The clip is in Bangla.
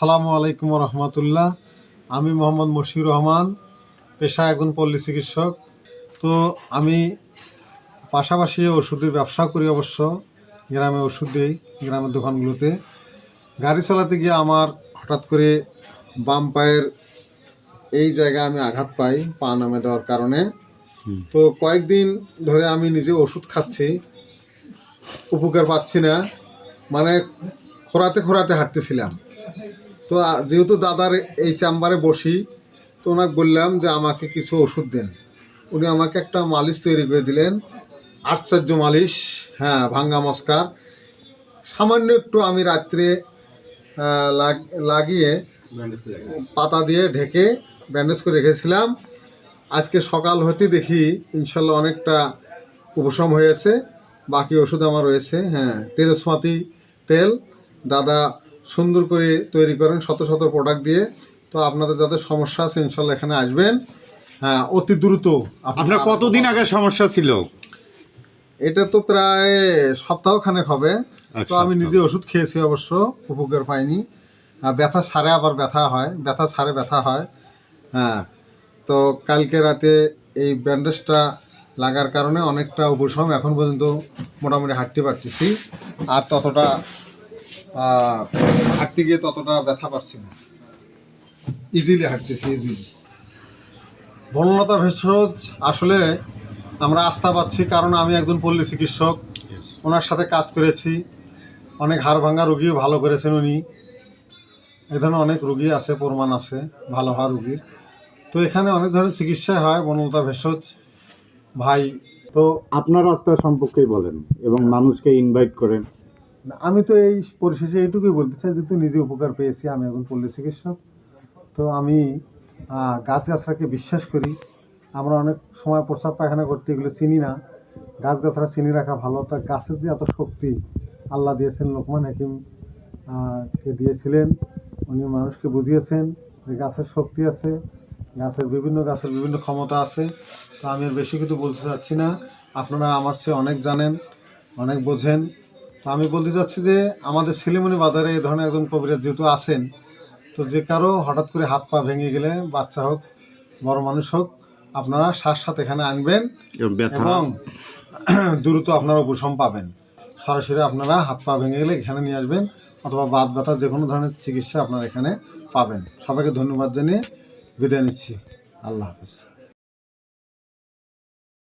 আসসালামু আলাইকুম রহমতুল্লাহ। আমি মোহাম্মদ মশিউর রহমান পেশা একজন পল্লী চিকিৎসক। তো আমি পাশাপাশি ওষুধের ব্যবসা করি অবশ্য গ্রামে ওষুধ দিই গ্রামের দোকানগুলোতে। গাড়ি চালাতে গিয়ে আমার হঠাৎ করে বাম পায়ের এই জায়গায় আমি আঘাত পাই পা নামে দেওয়ার কারণে। তো কয়েকদিন ধরে আমি নিজে ওষুধ খাচ্ছি উপকার পাচ্ছি না মানে খোরাতে খোরাতে হাঁটতেছিলাম। তো যেহেতু দাদার এই চেম্বারে বসি তো ওনাকে বললাম যে আমাকে কিছু ওষুধ দেন। উনি আমাকে একটা মালিশ তৈরি করে দিলেন আশ্চর্য মালিশ হ্যাঁ ভাঙ্গা মস্কার। সামান্য একটু আমি রাত্রে লাগ- লাগিয়ে পাতা দিয়ে ঢেকে ব্যান্ডেজ করে রেখেছিলাম। আজকে সকাল হতে দেখি ইনশাল্লাহ অনেকটা উপশম হয়েছে। বাকি ওষুধ আমার রয়েছে হ্যাঁ তেজস্মাতি তেল। দাদা সুন্দর করে তৈরি করেন শত শত প্রোডাক্ট দিয়ে। তো আপনাদের যাদের সমস্যা আছে ইনশাল্লাহ এখানে আসবেন। হ্যাঁ অতি দ্রুত আপনার কতদিন আগে সমস্যা ছিল? এটা তো প্রায় সপ্তাহখানেক হবে। তো আমি নিজে ওষুধ খেয়েছি অবশ্য উপকার পাইনি। ব্যথা সারে আবার ব্যথা হয় ব্যথা সারে ব্যথা হয়। হ্যাঁ তো কালকে রাতে এই ব্যান্ডেজটা লাগার কারণে অনেকটা উপশম এখন পর্যন্ত মোটামুটি হাঁটতে পারতেছি। আর ততটা হাঁটতে গিয়ে ততটা ব্যথা পাচ্ছি না। ইজিলি হাঁটতেছি ইজিলি বনলতা ভেষজ আসলে আমরা আস্থা পাচ্ছি কারণ আমি একজন পল্লী চিকিৎসক। ওনার সাথে কাজ করেছি। অনেক হাড় ভাঙা রুগীও ভালো করেছেন উনি। এ ধরনের অনেক রুগী আছে প্রমাণ আছে ভালো হওয়া রুগীর। তো এখানে অনেক ধরনের চিকিৎসা হয় বনলতা ভেষজ ভাই। তো আপনার রাস্তা সম্পর্কেই বলেন এবং মানুষকে ইনভাইট করেন। আমি তো এই পরিশেষে এইটুকুই বলতে চাই যে যেহেতু নিজে উপকার পেয়েছি আমি একজন পল্লী চিকিৎসক। তো আমি আহ, গাছগাছরাকে বিশ্বাস করি। আমরা অনেক সময় প্রস্রাব পায়খানা করতে এগুলো চিনি না। গাছগাছরা চিনি রাখা ভালো। তা গাছের যে এত শক্তি আল্লাহ দিয়েছেন লোকমান হাকিম কে দিয়েছিলেন উনি মানুষকে বুঝিয়েছেন যে গাছের শক্তি আছে গাছের বিভিন্ন গাছের বিভিন্ন ক্ষমতা আছে। তো আমি বেশি কিছু বলতে চাচ্ছি না। আপনারা আমার চেয়ে অনেক জানেন অনেক বোঝেন। তো আমি বলতে চাচ্ছি যে আমাদের শিলিমণি বাজারে এই ধরনের একজন কবিরাজ যেহেতু আছেন তো যে কারও হঠাৎ করে হাত পা ভেঙে গেলে বাচ্চা হোক বড় মানুষ হোক আপনারা শ্বাস সাথে এখানে আনবেন এবং দ্রুত আপনারা উপশম পাবেন। সরাসরি আপনারা হাত পা ভেঙে গেলে এখানে নিয়ে আসবেন অথবা বাদ ব্যথার যে কোনো ধরনের চিকিৎসা আপনারা এখানে পাবেন। সবাইকে ধন্যবাদ জানিয়ে বিদায় নিচ্ছি। আল্লাহ হাফেজ।